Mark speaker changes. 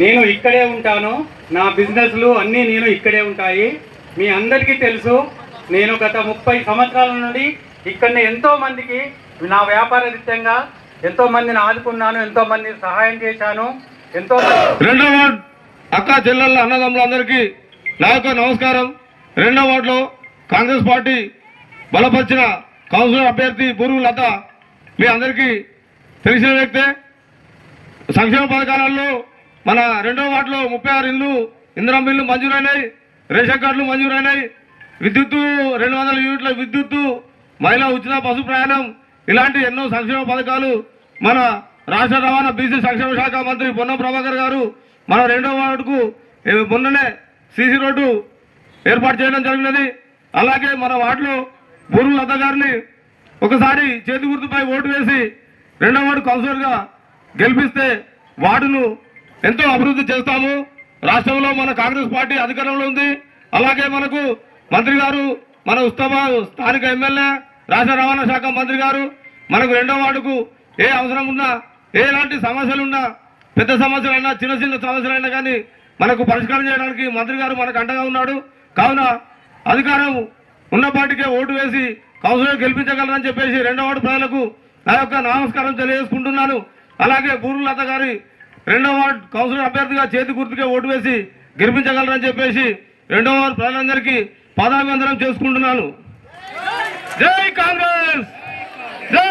Speaker 1: నేను ఇక్కడే ఉంటాను. నా బిజినెస్లు అన్నీ నేను ఇక్కడే ఉంటాయి. మీ అందరికీ తెలుసు నేను గత ముప్పై సంవత్సరాల నుండి ఇక్కడనే ఎంతో మందికి నా వ్యాపార రీత్యంగా ఎంతో మందిని ఆదుకున్నాను ఎంతో మందిని సహాయం చేశాను ఎంతో
Speaker 2: రెండో వార్డ్ అక్క చెల్లెళ్ళ అన్నదమ్ములందరికీ నా యొక్క నమస్కారం. రెండో వార్డులో కాంగ్రెస్ పార్టీ బలపరిచిన కౌన్సిలర్ అభ్యర్థి బూరు లత మీ అందరికీ తెలిసిన వ్యక్తే. సంక్షేమ పథకాలలో మన రెండో వార్డులో ముప్పై ఆరు ఇళ్ళు ఇంధనం బిల్లు మంజూరైనాయి రేషన్ కార్డులు మంజూరైనాయి. విద్యుత్తు రెండు వందల యూనిట్ల విద్యుత్తు మహిళా ఉచిత బస్సు ప్రయాణం ఇలాంటి ఎన్నో సంక్షేమ పథకాలు మన రాష్ట్ర రవాణా బీసీ సంక్షేమ శాఖ మంత్రి పొన్నం ప్రభాకర్ గారు మన రెండో వార్డుకు మొన్ననే సీసీ రోడ్డు ఏర్పాటు చేయడం జరిగినది. అలాగే మన వార్డులో బూరు లత గారిని ఒకసారి చేతి గుర్తుపై ఓటు వేసి రెండో వార్డు కౌన్సిలర్గా గెలిపిస్తే వార్డును ఎంతో అభివృద్ధి చేస్తాము. రాష్ట్రంలో మన కాంగ్రెస్ పార్టీ అధికారంలో ఉంది. అలాగే మనకు మంత్రి గారు మన ఉస్తాబాద్ స్థానిక ఎమ్మెల్యే రాష్ట్ర రవాణా శాఖ మంత్రి గారు మనకు రెండో వార్డుకు ఏ అవసరం ఉన్నా ఎలాంటి సమస్యలున్నా పెద్ద సమస్యలైనా చిన్న చిన్న సమస్యలైనా కానీ మనకు పరిష్కారం చేయడానికి మంత్రి గారు మనకు అండగా ఉన్నాడు. కావున అధికారం ఉన్నపాటికే ఓటు వేసి కౌన్సిలర్ గెలిపించగలరని చెప్పేసి రెండో వార్డు ప్రజలకు నా యొక్క నమస్కారం తెలియజేసుకుంటున్నాను. అలాగే బూరులత గారి రెండో వార్డు కౌన్సిలర్ అభ్యర్థిగా చేతి గుర్తుకే ఓటు వేసి గెలిపించగలరని చెప్పేసి రెండో వార్డు ప్రజలందరికీ పాదాభివందనం చేసుకుంటున్నాను. జై కాంగ్రెస్! జై